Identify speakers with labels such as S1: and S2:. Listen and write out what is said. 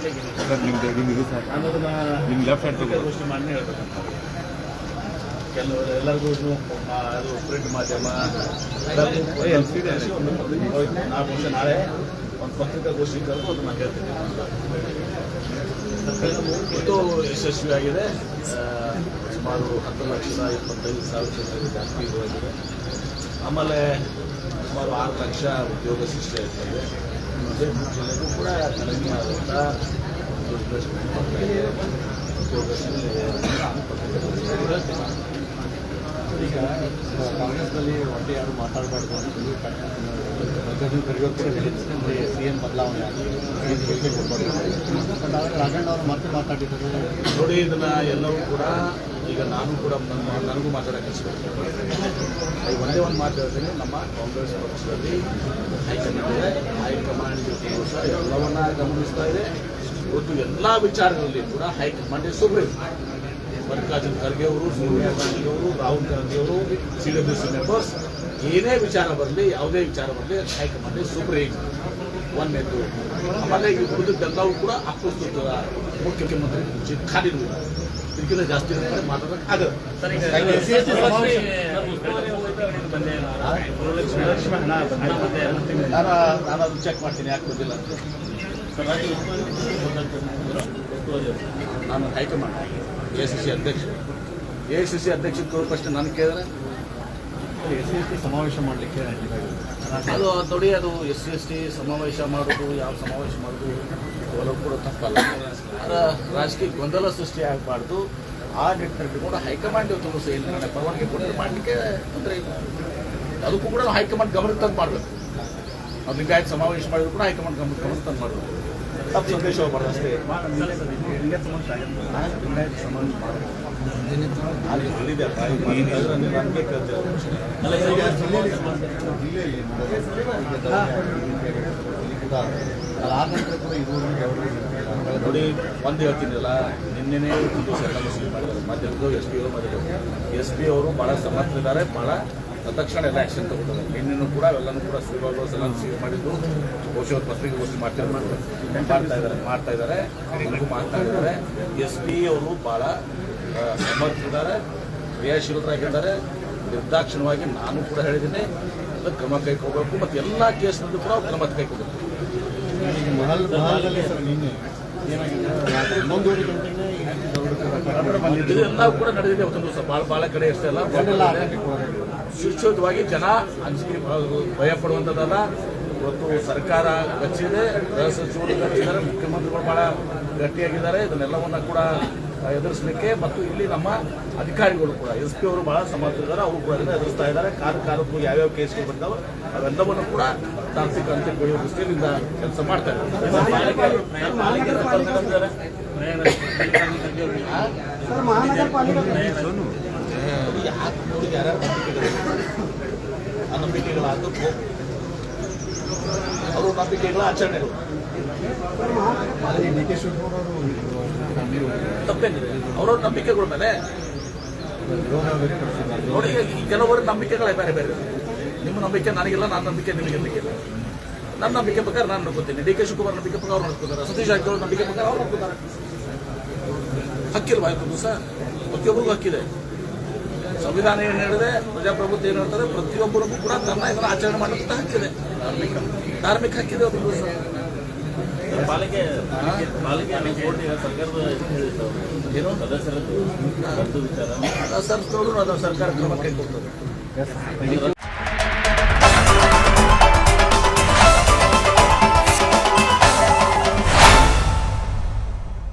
S1: Sir ನಿಮ್ದು ನಿಮ್ದು ಇದು ಸರ್
S2: ಅನ್ನೋದನ್ನ
S1: ನಿಮ್ ಲೆಫ್ಟ್ ಹ್ಯಾಂಡ್ ತಗೋ
S2: ಗೋಷ್ಠಿ ಮಾಡಿ ಹೇಳ್ಬೇಕಂತ ಕೆಲವರು ಎಲ್ಲರಿಗೂ ಅದು ಪ್ರಿಂಟ್ ಮಾಧ್ಯಮ ನಾಳೆ ಒಂದು ಪತ್ರಿಕಾಗೋಷ್ಠಿ ಕರೆದು ಅದನ್ನ ಹೇಳ್ತೀನಿ ಇದು ಯಶಸ್ವಿಯಾಗಿದೆ ಸುಮಾರು ಹತ್ತು ಲಕ್ಷ ಇಪ್ಪತ್ತೈದು ಸಾವಿರ ಜಾಸ್ತಿ ಇರುವಾಗಿದೆ ಆಮೇಲೆ ಸುಮಾರು ಆರು ಲಕ್ಷ ಉದ್ಯೋಗ ಸೃಷ್ಟಿಯಾಗ್ತದೆ ಕೂಡ
S3: ಈಗ ಕಾಂಗ್ರೆಸ್ನಲ್ಲಿ ಒಟ್ಟೆ ಯಾರು ಮಾತಾಡಬಾರ್ದು ಅಂತೇಳಿ ಸಿ ಎಂ ಬದಲಾವಣೆ ಆಗಿದೆ ಕೊಡಬಾರ್ದು ಬಟ್ ಆದರೆ ರಾಘಣ್ಣ ಅವರು ಮತ್ತೆ
S2: ನೋಡಿ, ಇದನ್ನ ಎಲ್ಲವೂ ಕೂಡ ಈಗ ನಾನು ಕೂಡ ನನಗೂ ಮಾತಾಡೋಕ್ಕೆ ಈಗ ಒಂದೇ ಒಂದು ಮಾತು ನಮ್ಮ ಕಾಂಗ್ರೆಸ್ ಪಕ್ಷದಲ್ಲಿ ಸಹ ಎಲ್ಲವನ್ನ ಗಮನಿಸ್ತಾ ಇದೆ. ಇವತ್ತು ಎಲ್ಲ ವಿಚಾರಗಳಲ್ಲಿ ಕೂಡ ಹೈಕಮಾಂಡ್ ಸುಪ್ರೀಂ. ಮಲ್ಲಿಕಾರ್ಜುನ್ ಖರ್ಗೆ ಅವರು ಸೋನಿಯಾ ಗಾಂಧಿ ಅವರು ರಾಹುಲ್ ಗಾಂಧಿ ಅವರು ಸಿ ಡಬ್ಲ್ಯೂ ಸಿ ಮೆಂಬರ್ಸ್ ಏನೇ ವಿಚಾರ ಬರಲಿ ಯಾವುದೇ ವಿಚಾರ ಬರಲಿ ಹೈಕಮಾಂಡ್ ಸುಪ್ರೀಂ. ಒಂದನೇದು ಆಮೇಲೆ ಈ ಉಳಿದದ್ದೆಲ್ಲವೂ ಕೂಡ ಅಪ್ರಸ್ತುತ ಮುಖ್ಯಮಂತ್ರಿ ಖಾಲಿ ಇದಕ್ಕಿಂತ ಜಾಸ್ತಿ ಆಗಲ್ಲ ನಾನು ನಾನು ಅದು ಚೆಕ್ ಮಾಡ್ತೀನಿ ಯಾಕೆ ಗೊತ್ತಿಲ್ಲ ಅಂತ ನಾನು high command A C C ಅಧ್ಯಕ್ಷ ಎ ಸಿ ಸಿ ಅಧ್ಯಕ್ಷ ಫಸ್ಟ್ ನಾನು ಕೇಳಿದ್ರೆ
S3: ಎಸ್ ಸಿ ಎಸ್ ಸಮಾವೇಶ ಮಾಡಲಿಕ್ಕೆ
S2: ಅದು ನೋಡಿ ಅದು ಎಸ್ ಸಿ ಎಸ್ ಟಿ ಸಮಾವೇಶ ಮಾಡೋದು ಯಾವ ಸಮಾವೇಶ ಮಾಡೋದು ಇವೆಲ್ಲವೂ ಕೂಡ ತಪ್ಪಲ್ಲ ರಾಜಕೀಯ ಗೊಂದಲ ಸೃಷ್ಟಿ ಆಗಬಾರ್ದು. ಆ ನಿಟ್ಟಿನಲ್ಲಿ ಕೂಡ ಹೈಕಮಾಂಡ್ ಇವತ್ತು ಸಹ ಏನು ಪರವಾನಗಿ ಕೊಟ್ಟರೆ ಮಾಡಲಿಕ್ಕೆ ಅಂದರೆ ಅದಕ್ಕೂ ಕೂಡ ನಾವು ಹೈಕಮಾಂಡ್ ಗಮನಕ್ಕೆ ತಂದು ಮಾಡಬೇಕು. ನಾವು ಲಿಂಗಾಯತ್ ಸಮಾವೇಶ ಮಾಡಿದ್ರು ಕೂಡ ಹೈಕಮಾಂಡ್ ಗಮನ ಗಮನ ತಂದು ಮಾಡಬೇಕು. ತಪ್ಪು ಸಂದೇಶ ಹೋಗ್ಬಾರ್ದು ಅಷ್ಟೇ ಅಲ್ಲಿ
S3: ನಂತರ ಕೂಡ ಅವರು
S2: ನೋಡಿ, ಒಂದು ಹೇಳ್ತೀನಿಲ್ಲ, ನಿನ್ನೆನೇ ಒಂದು ಎಲ್ಲ ಮುಸ್ಲಿಂ ಮಾಡಿದ್ದಾರೆ ಮಾಧ್ಯಮದ್ದು ಎಸ್ ಪಿ ಅವರು ಮಾಡಿದ್ದಾರೆ ಎಸ್ ಪಿ ಅವರು ಭಾಳ ಸಮರ್ಥರಿದ್ದಾರೆ ಭಾಳ ತಕ್ಷಣ ಎಲ್ಲ ಆ್ಯಕ್ಷನ್ ತಗೊಂಡಿದ್ದಾರೆ. ನಿನ್ನೆನೂ ಕೂಡ ಎಲ್ಲನೂ ಕೂಡ ಶ್ರೀಬಾಬು ಎಲ್ಲ ಸೀಲ್ ಮಾಡಿದ್ದು. ಬಹುಶಃ ಪತ್ರಿಕೆ ಘೋಷಣೆ ಮಾಡ್ತಾರೆ ಮಾಡ್ತಾ ಇದ್ದಾರೆ ಮಾಡ್ತಾ ಇದ್ದಾರೆ. ಮಾಡ್ತಾ ಇದ್ದಾರೆ. ಎಸ್ ಪಿ ಅವರು ಭಾಳ ಸಮರ್ಥರಿದ್ದಾರೆ. ಕ್ರಿಯಾಶೀಲರಾಗಿದ್ದಾರೆ ನಿರ್ದಾಕ್ಷಿಣ್ಯವಾಗಿ ನಾನು ಕೂಡ ಹೇಳಿದ್ದೀನಿ. ಅದಕ್ಕೆ ಕ್ರಮ ಕೈಗೊಳ್ಬೇಕು. ಮತ್ತು ಎಲ್ಲ ಕೇಸ್ನಲ್ಲೂ ಕೂಡ ಕ್ರಮ ಕೈಗೊಳ್ಬೇಕು. ಇದೆಲ್ಲ ಕೂಡ ನಡೆದಿದೆ ಒಂದು ಭಾಳ ಭಾಳ ಕಡೆ ಅಷ್ಟೇ ಅಲ್ಲ. ಸುರಕ್ಷಿತವಾಗಿ ಜನ ಅಂಜಿಕೆ ಭಯ ಪಡುವಂಥದ್ದಲ್ಲ ಇವತ್ತು ಸರ್ಕಾರ ಕಚ್ಚಿದೆ ಗೃಹ ಸಚಿವರು ಕಚ್ಚಿದ್ದಾರೆ ಮುಖ್ಯಮಂತ್ರಿಗಳು ಬಹಳ ಗಟ್ಟಿಯಾಗಿದ್ದಾರೆ ಇದನ್ನೆಲ್ಲವನ್ನ ಕೂಡ ಎದುರಿಸಲಿಕ್ಕೆ ಮತ್ತು ಇಲ್ಲಿ ನಮ್ಮ ಅಧಿಕಾರಿಗಳು ಕೂಡ ಎಸ್ ಪಿ ಅವರು ಬಹಳ ಸಮರ್ಥಿದ್ದಾರೆ ಅವರು ಕೂಡ ಅದನ್ನು ಎದುರಿಸ್ತಾ ಇದ್ದಾರೆ. ಕಾಲ ಕಾಲಕ್ಕೂ ಯಾವ್ಯಾವ ಕೇಸ್ಗಳು ಬಂದಾವೆ ಅವೆಲ್ಲವನ್ನು ಕೂಡ ತಾಂತ್ರಿಕ ಅಂತ್ಯಗೊಳ್ಳುವ ದೃಷ್ಟಿಯಿಂದ ಕೆಲಸ ಮಾಡ್ತಾ ಇದ್ದಾರೆ. ನಂಬಿಕೆಗಳು ನಂಬಿಕೆಗಳ ಆಚರಣೆಗಳು. ಅವರವ್ರ ನಂಬಿಕೆಗಳ ಮೇಲೆ ನೋಡಿ ಕೆಲವರು ನಂಬಿಕೆಗಳೇ ಬೇರೆ ಬೇರೆ. ನಿಮ್ಮ ನಂಬಿಕೆ ನನಗಿಲ್ಲ ನನ್ನ ನಂಬಿಕೆ ನಿಮಗೆ ನಂಬಿಕೆ ನನ್ನ ನಂಬಿಕೆ ಪ್ರಕಾರ ನಾನು ನೋಡ್ಕೋತೀನಿ ಡಿ ಕೆ ಶಿವಕುಮಾರ್ ನಂಬಿಕೆ ಪ್ರಕಾರ ಅವ್ರು ನೋಡ್ಕೋತಾರೆ ಸತೀಶ್ ನಂಬಿಕೆ ಪ್ರಕಾರ ಅವ್ರು ನೋಡ್ಕೋತಾರೆ ಹಕ್ಕಿಲ್ವಾ ಇವತ್ತು ದಿವಸ? ಪ್ರತಿಯೊಬ್ಬರಿಗೂ ಹಕ್ಕಿದೆ. ಸಂವಿಧಾನ ಏನು ಹೇಳಿದೆ? ಪ್ರಜಾಪ್ರಭುತ್ವ ಏನು ಹೇಳ್ತಾರೆ? ಪ್ರತಿಯೊಬ್ಬರಿಗೂ ಕೂಡ ತನ್ನ ಇದನ್ನು ಆಚರಣೆ ಮಾಡಲಿಕ್ಕೆ ಹಕ್ಕಿದೆ. ಧಾರ್ಮಿಕ ಧಾರ್ಮಿಕ ಹಕ್ಕಿದೆ ಒಬ್ಬರು ಸಹ
S4: ಪಾಲಿಕೆ ಪಾಲಿಕೆ
S2: ಏನು
S4: ಸದಸ್ಯರದ್ದು ರದ್ದು ವಿಚಾರ.
S2: ಸರ್ಕಾರ ಕ್ರಮ ಕೈಗೊಳ್ತದೆ